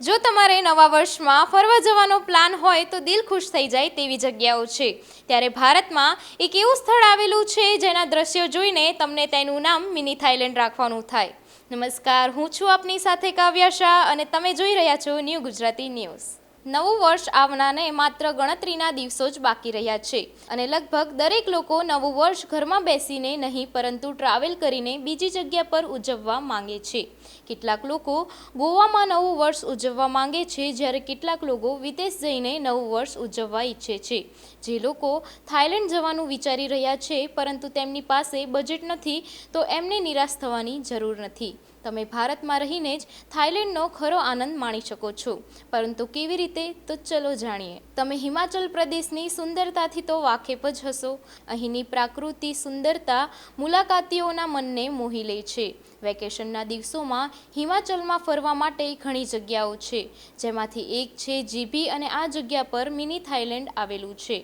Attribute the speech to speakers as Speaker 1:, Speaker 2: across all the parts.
Speaker 1: જો તમારે નવા વર્ષમાં ફરવા જવાનો પ્લાન હોય તો દિલ ખુશ થઈ જાય તેવી જગ્યાઓ છે. ત્યારે ભારતમાં એક એવું સ્થળ આવેલું છે જેના દ્રશ્યો જોઈને તમને તેનું નામ મિની થાઇલેન્ડ રાખવાનું થાય. નમસ્કાર, હું છું આપની સાથે કાવ્યા શાહ અને તમે જોઈ રહ્યા છો ન્યૂ ગુજરાતી ન્યૂઝ. નવું વર્ષ આવનાને માત્ર ગણતરીના દિવસો જ બાકી રહ્યા છે. અને લગભગ દરેક લોકો નવું વર્ષ ઘરમાં બેસીને નહીં, પરંતુ ટ્રાવેલ કરીને બીજી જગ્યા પર ઉજવવા માંગે છે. કેટલાક લોકો ગોવામાં નવું વર્ષ ઉજવવા માંગે છે, જ્યારે કેટલાક લોકો વિદેશ જઈને નવું વર્ષ ઉજવવા ઈચ્છે છે. જે લોકો થાઇલેન્ડ જવાનું વિચારી રહ્યા છે, પરંતુ તેમની પાસે બજેટ નથી, તો એમને નિરાશ થવાની જરૂર નથી. તમે ભારતમાં રહીને જ થાઇલેન્ડનો ખરો આનંદ માણી શકો છો. પરંતુ કેવી રીતે તો ચલો જાણીએ. તમે હિમાચલ પ્રદેશની સુંદરતાથી તો વાકેફ જ હશો. અહીંની પ્રાકૃતિ સુંદરતા મુલાકાતીઓના મનને મોહી લે છે. વેકેશનના દિવસોમાં હિમાચલમાં ફરવા માટે ઘણી જગ્યાઓ છે, જેમાંથી એક છે જીભી અને આ જગ્યા પર મિની થાઈલેન્ડ આવેલું છે.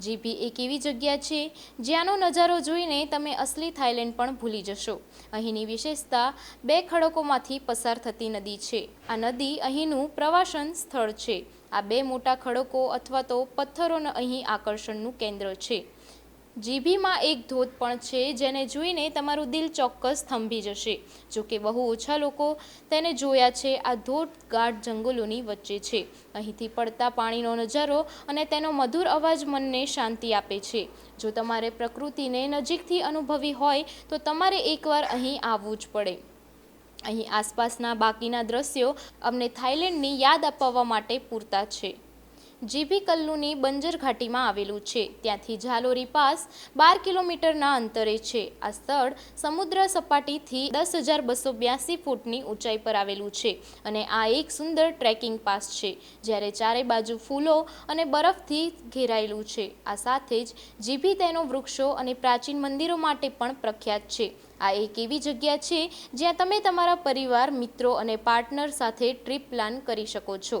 Speaker 1: જીભી એક એવી જગ્યા છે? જ્યાંનો નજારો જોઈને તમે અસલી થાઇલેન્ડ પણ ભૂલી જશો. અહીંની વિશેષતા બે ખડકોમાંથી પસાર થતી નદી છે. આ નદી અહીંનું પ્રવાસન સ્થળ છે. આ બે મોટા ખડકો અથવા તો પથ્થરોનું અહીં આકર્ષણનું કેન્દ્ર છે. જીભીમાં એક ધોધ પણ છે, જેને જોઈને તમારું દિલ ચોક્કસ થંભી જશે. જો કે બહુ ઓછા લોકો તેને જોયા છે, આ ધોધ ગાઢ જંગલોની વચ્ચે છે. અહીંથી પડતા પાણીનો નજારો અને તેનો મધુર અવાજ મનને શાંતિ આપે છે. જો તમારે પ્રકૃતિને નજીકથી અનુભવી હોય, તો તમારે એકવાર અહીં આવવું જ પડે. અહીં આસપાસના બાકીના દ્રશ્યો અમને થાઈલેન્ડની યાદ અપાવવા માટે પૂરતા છે. જીભી કલ્લુની બંજર ઘાટીમાં આવેલું છે. ત્યાંથી ઝાલોરી પાસ બાર કિલોમીટરના અંતરે છે. આ સ્થળ સમુદ્ર સપાટીથી દસ હજાર બસો બ્યાસી ફૂટની ઊંચાઈ પર આવેલું છે અને આ એક સુંદર ટ્રેકિંગ પાસ છે, જ્યારે ચારે બાજુ ફૂલો અને બરફથી ઘેરાયેલું છે. આ સાથે જ જીભી તેનો વૃક્ષો અને પ્રાચીન મંદિરો માટે પણ પ્રખ્યાત છે. આ એક એવી જગ્યા છે જ્યાં તમે તમારા પરિવાર, મિત્રો અને પાર્ટનર સાથે ટ્રીપ પ્લાન કરી શકો છો.